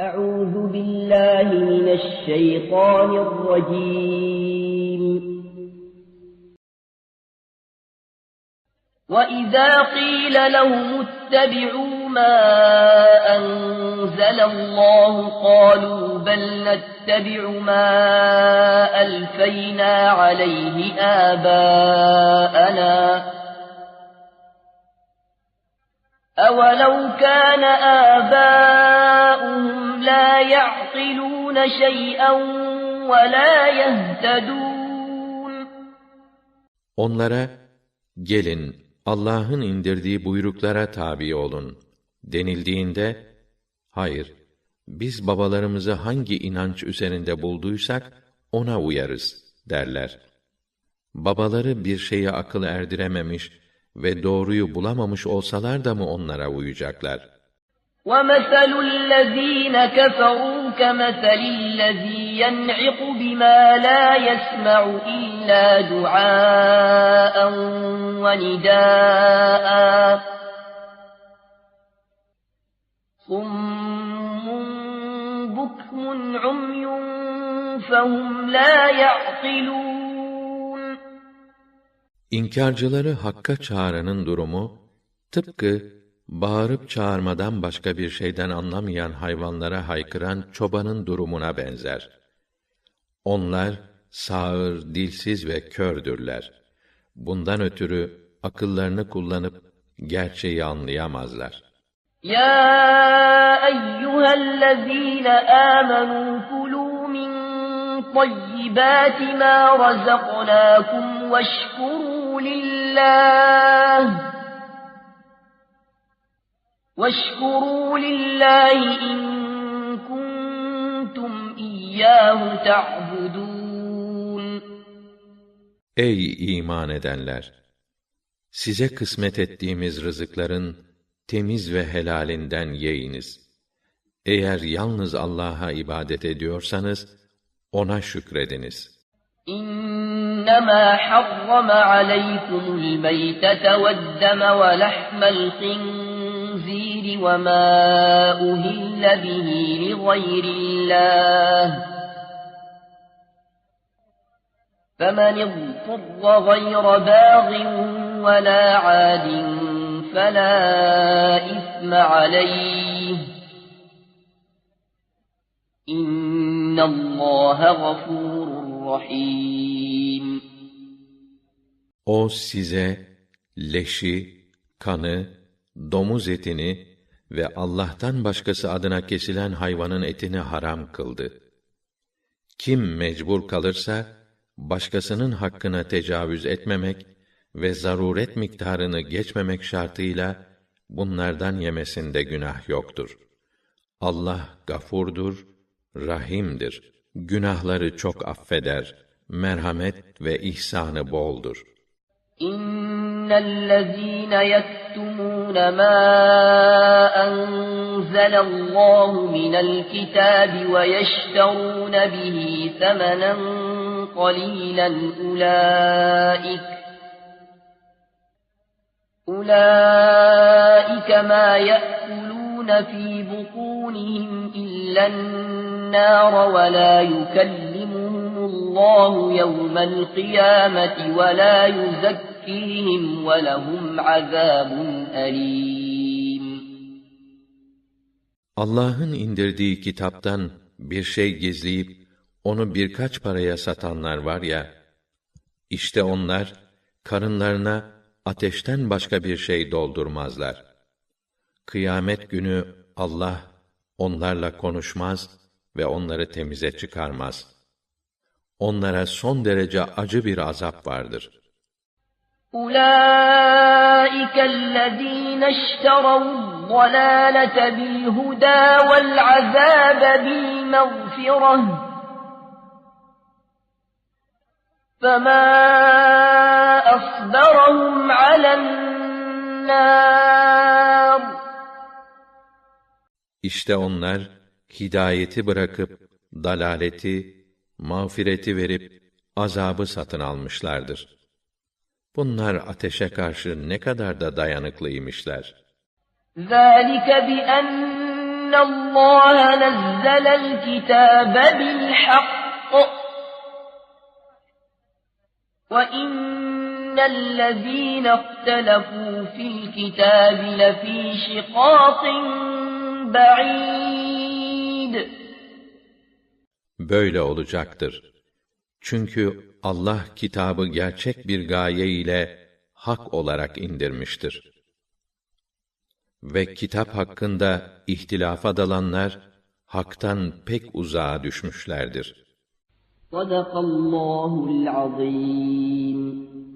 أعوذ بالله من الشيطان الرجيم. وإذا قيل لهم اتبعوا ما أنزل الله قالوا بل نتبع ما ألفينا عليه آباءنا. أولو كان آباؤهم لا يعقلون شيئا ولا يهتدون Onlara gelin Allah'ın indirdiği buyruklara tabi olun denildiğinde hayır biz babalarımızı hangi inanç üzerinde bulduysak ona uyarız derler. Babaları bir şeye akıl erdirememiş ve doğruyu bulamamış olsalar da mı onlara uyacaklar? ومثل الذين كفروا كمثل الذي ينعق بما لا يسمع إلا دعاء ونداء صم بكم عمي فهم لا يعقلون İnkarcıları hakka çağıranın durumu tıpkı bağırıp çağırmadan başka bir şeyden anlamayan hayvanlara haykıran çobanın durumuna benzer. Onlar sağır, dilsiz ve kördürler. Bundan ötürü akıllarını kullanıp gerçeği anlayamazlar. Ya eyyühellezîne âmenû kulû min tayyibâti mâ razaknâkum veşkurû lillâh. واشكروا لله إن كنتم إياه تعبدون Ey iman edenler! Size kısmet ettiğimiz rızıkların temiz ve helalinden yeyiniz. Eğer yalnız Allah'a ibadet ediyorsanız, ona şükrediniz. إنما حرم عليكم الميتة والدم ولحم وما أهل به لغير الله فمن اضطر غير باغ ولا عاد فلا إثم عليه إن الله غفور رحيم. O size leşi, kanı, domuz etini ve Allah'tan başkası adına kesilen hayvanın etini haram kıldı. Kim mecbur kalırsa, başkasının hakkına tecavüz etmemek ve zaruret miktarını geçmemek şartıyla, bunlardan yemesinde günah yoktur. Allah gafurdur, rahimdir. Günahları çok affeder, merhamet ve ihsanı boldur. إن الذين يكتمون ما أنزل الله من الكتاب ويشترون به ثمنا قليلا أولئك أولئك ما يأكلون في بطونهم إلا النار ولا يكلمهم الله يوم القيامة ولا يزكيهم ولهم عذاب أليم Allah'ın indirdiği kitaptan bir şey gizleyip onu birkaç paraya satanlar var ya, işte onlar karınlarına ateşten başka bir şey doldurmazlar. Kıyamet günü Allah onlarla konuşmaz ve onları temize çıkarmaz. Onlara son derece acı bir azap vardır. أولئك الذين اشتروا الضلالة بالهدى والعذاب بالمغفرة فما أصبرهم على النار İşte onlar hidayeti bırakıp dalaleti, mağfireti verip azabı satın almışlardır. Bunlar ateşe karşı ne kadar da dayanıklıymışlar. ذلك بأن إن الله نزل الكتاب بالحق وإن الذين اختلفوا في الكتاب لفي شقاق بعيد Böyle olacaktır. Çünkü Allah kitabı gerçek bir gaye ile hak olarak indirmiştir. Ve kitap hakkında ihtilafa dalanlar haktan pek uzağa düşmüşlerdir. Sadakallahu'l azim.